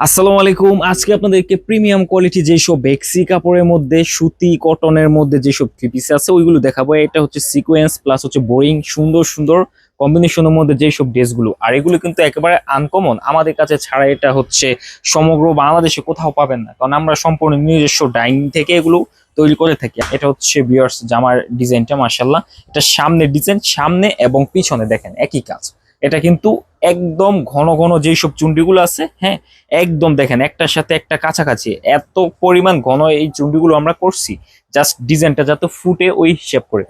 আসসালামু আলাইকুম। আজকে আপনাদেরকে প্রিমিয়াম কোয়ালিটি যেসব বেক্সি কাপড়ের মধ্যে, সুতি, কটনের মধ্যে যেসব থ্রি পিস আছে, ওইগুলো দেখাবো। এটা হচ্ছে সিকোয়েন্স প্লাস হচ্ছে বোরিং সুন্দর সুন্দর কম্বিনেশনের মধ্যে যেসব ড্রেসগুলো আর এগুলো কিন্তু একেবারে আনকমন আমাদের কাছে ছাড়া এটা হচ্ছে সমগ্র বাংলাদেশে কোথাও পাবেন না। কারণ আমরা সম্পূর্ণ নিজস্ব ডাইনিং থেকে এগুলো তৈরি করে থাকি। এটা হচ্ছে বিয়ার্স জামার ডিজাইনটা মার্শাল্লাহ এটা সামনে ডিজাইন সামনে এবং পিছনে দেখেন, একই কাজ। এটা কিন্তু একদম ঘন ঘন যেই যেসব চুন্ডিগুলো আছে হ্যাঁ একদম দেখেন, একটার সাথে একটা কাছাকাছি। এত পরিমাণ ঘন এই চুন্ডিগুলো আমরা করছি জাস্ট ডিজাইনটা যাতে ফুটে ওই হিসেব করে।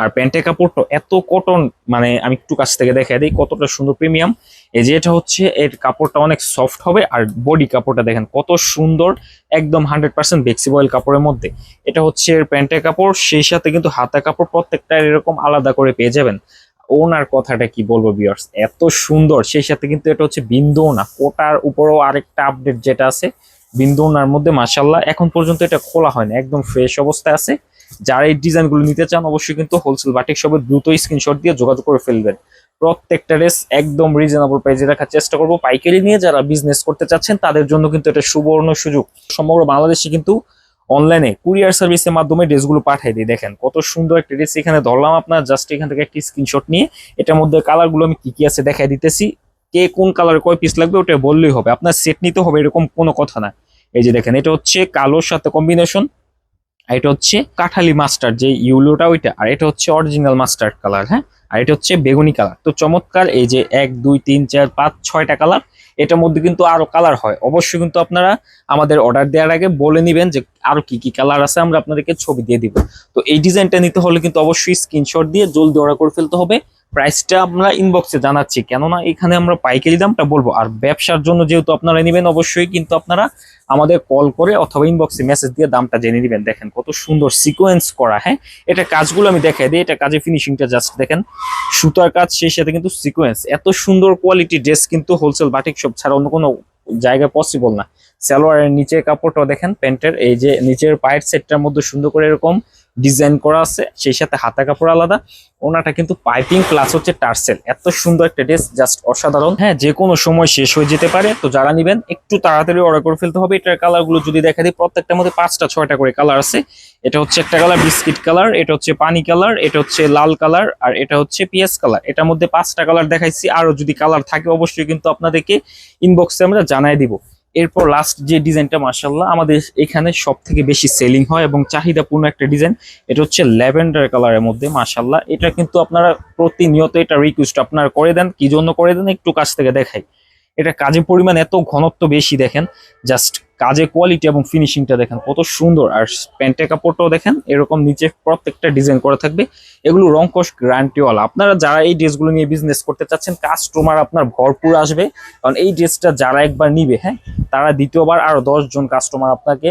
আর প্যান্টের কাপড়টা এত কটন মানে আমি একটু কাছ থেকে দেখা দিই, কতটা সুন্দর প্রিমিয়াম এই যে এটা হচ্ছে, এর কাপড়টা অনেক সফট হবে, আর বডি কাপড়টা দেখেন, কত সুন্দর, একদম হান্ড্রেড পার্সেন্ট বেক্সিবয়েল কাপড়ের মধ্যে। এটা হচ্ছে এর প্যান্টের কাপড়, সেই সাথে কিন্তু হাতা কাপড় প্রত্যেকটা এরকম আলাদা করে পেয়ে যাবেন। ওনার কথাটা কি বলব বিয়ার্স এত সুন্দর। সেই সাথে কিন্তু এটা হচ্ছে বিন্দু না কোটার উপরেও আরেকটা আপডেট যেটা আছে, বিন্দু ওনার মধ্যে মাসাল্লাহ এখন পর্যন্ত এটা খোলা হয়নি। একদম ফ্রেশ অবস্থায় আছে। যারা এই ডিজাইনগুলো নিতে চান, অবশ্যই কিন্তু হোলসেল বাটিক শপে দ্রুত স্ক্রিনশট দিয়ে যোগাযোগ করে ফেলবেন। প্রত্যেকটা রেস একদম রিজনেবল প্রাইসে রাখার চেষ্টা করব। পাইকারি নিয়ে যারা বিজনেস করতে চাচ্ছেন, তাদের জন্য কিন্তু এটা সুবর্ণ সুযোগ। সমগ্র বাংলাদেশে কিন্তু অনলাইনে কুরিয়ার সার্ভিসের মাধ্যমে ড্রেসগুলো পাঠিয়ে দিই। দেখেন, কত সুন্দর একটা ড্রেস এখানে ধরলাম আপনার জাস্ট এখান থেকে একটি স্ক্রিনশট নিয়ে। এটার মধ্যে কালারগুলো আমি কি কি আছে দেখাই দিতেছি। কে কোন কালারে কয় পিস লাগবে, ওটা বললেই হবে। আপনার সেট নিতে হবে, এরকম কোনো কথা না। এই যে দেখেন, এটা হচ্ছে কালোর সাথে কম্বিনেশন আর এটা হচ্ছে কাঠালি মাস্টার যে ইউলোটা ওইটা, আর এটা হচ্ছে অরিজিনাল মাস্টার কালার হ্যাঁ? আর এটা হচ্ছে বেগুনি কালার তো চমৎকার, এই যে এক, দুই, তিন, চার, পাঁচ, ছয়টা কালার এটার মধ্যে কিন্তু আরও কালার হয়। অবশ্যই কিন্তু আপনারা আমাদের অর্ডার দেওয়ার আগে বলে নেবেন যে আরও কি কি কালার আছে, আমরা আপনাদেরকে ছবি দিয়ে দিব। তো এই ডিজাইনটা নিতে হলে কিন্তু অবশ্যই স্ক্রিনশট দিয়ে জলদি অর্ডার করে ফেলতে হবে। প্রাইসটা আমরা ইনবক্সে জানাচ্ছি। কেননা এখানে আমরা পাইকারি দামটা বলব। আর ব্যবসার জন্য যেহেতু আপনারা নেবেন, অবশ্যই কিন্তু আপনারা আমাদের কল করে অথবা ইনবক্সে মেসেজ দিয়ে দামটা জেনে নেবেন। দেখেন কত সুন্দর সিকোয়েন্স করা হ্যাঁ? এটা কাজগুলো আমি দেখাই দিই। এটা কাজে ফিনিশিংটা জাস্ট দেখেন। সুতার কাজ, সেই সাথে কিন্তু সিকোয়েন্স এত সুন্দর কোয়ালিটি ড্রেস কিন্তু হোলসেল বাটিক শপ ছাড়া অন্য কোনো জায়গায় পসিবল না। সালোয়ারের নিচের কাপড়টাও দেখেন, প্যান্টের। এই যে নিচের পায়ের সেটটার মধ্যে সুন্দর করে এরকম ডিজাইন করা আছে, সেই সাথে হাতা কাপড় আলাদা। ওনাটা কিন্তু পাইপিং প্লাস হচ্ছে টার্সেল। এত সুন্দর একটা ড্রেস, জাস্ট অসাধারণ। হ্যাঁ যে কোনো সময় শেষ হয়ে যেতে পারে, তো যারা নিবেন, একটু তাড়াতাড়ি অর্ডার করে ফেলতে হবে। এটার কালারগুলো যদি দেখা দিই, প্রত্যেকটার মধ্যে পাঁচটা, ছয়টা করে কালার আছে। এটা হচ্ছে একটা কালার বিস্কিট কালার এটা হচ্ছে পানি কালার এটা হচ্ছে লাল কালার আর এটা হচ্ছে পিএস কালার এটার মধ্যে পাঁচটা কালার দেখাইছি। আরও যদি কালার থাকে, অবশ্যই কিন্তু আপনাদেরকে ইনবক্সে আমরা জানাই দিব। এরপর লাস্ট যে ডিজাইনটা মার্শাল্লাহ আমাদের এখানে সব থেকে বেশি সেলিং হয় এবং চাহিদাপূর্ণ একটা ডিজাইন এটা হচ্ছে ল্যাভেন্ডার কালারের মধ্যে মার্শাল্লাহ এটা কিন্তু আপনারা প্রতিনিয়ত এটা রিকোয়েস্ট আপনারা করে দেন, কি জন্য করে দেন, একটু কাছ থেকে দেখাই। এটা কাজের পরিমাণ এত ঘনত্ব বেশি দেখেন জাস্ট কাজের কোয়ালিটি এবং ফিনিশিংটা দেখেন, কত সুন্দর। আর প্যান্টের কাপড়টাও দেখেন, এরকম নিচে প্রত্যেকটা ডিজাইন করা থাকবে। এগুলো রংকশ গ্যারান্টিওয়ালা আপনারা যারা এই ড্রেসগুলো নিয়ে বিজনেস করতে চাচ্ছেন কাস্টমার আপনার ভরপুর আসবে। কারণ এই ড্রেসটা যারা একবার নিবে হ্যাঁ তারা দ্বিতীয়বার আরও দশ জন কাস্টমার আপনাকে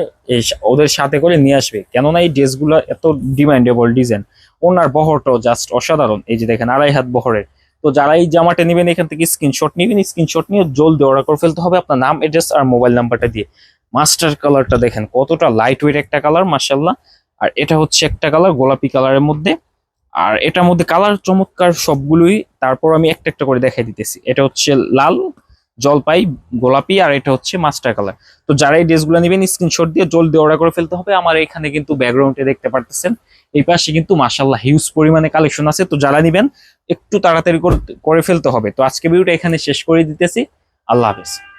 ওদের সাথে করে নিয়ে আসবে। কেননা এই ড্রেসগুলো এত ডিমান্ডেবল ডিজাইন ওনার বহরটাও জাস্ট অসাধারণ। এই যে দেখেন, আড়াই হাত বহরের। তো যারা এই জামাটা নেবেন, এখান থেকে স্ক্রিনশট নেবেন স্ক্রিনশট নিয়ে জলদি অর্ডার করে ফেলতে হবে আপনার নাম এড্রেস আর মোবাইল নাম্বারটা দিয়ে। মাস্টার কালারটা দেখেন, কতটা লাইট ওয়েট একটা কালার মার্শাল্লাহ আর এটা হচ্ছে একটা কালার গোলাপি কালারের মধ্যে। আর এটার মধ্যে কালার চমৎকার সবগুলোই। তারপর আমি একটা একটা করে দেখাই দিতেছি। এটা হচ্ছে লাল জলপাই, গোলাপি আর এটা হচ্ছে মাস্টার কালার। তো যারা এই ড্রেসগুলো নেবেন স্ক্রিনশট দিয়ে জলদি অর্ডার করে ফেলতে হবে। আমার এখানে কিন্তু ব্যাকগ্রাউন্ডে দেখতে পারতেছেন। এই পাশে কিন্তু মাসাল্লাহ হিউজ পরিমাণে কালেকশন আছে। তো যারা নেবেন, একটু তাড়াতাড়ি করে- করে ফেলতে হবে। তো আজকে ভিডিওটা এখানে শেষ করে দিতেছি। আল্লাহ হাফেজ।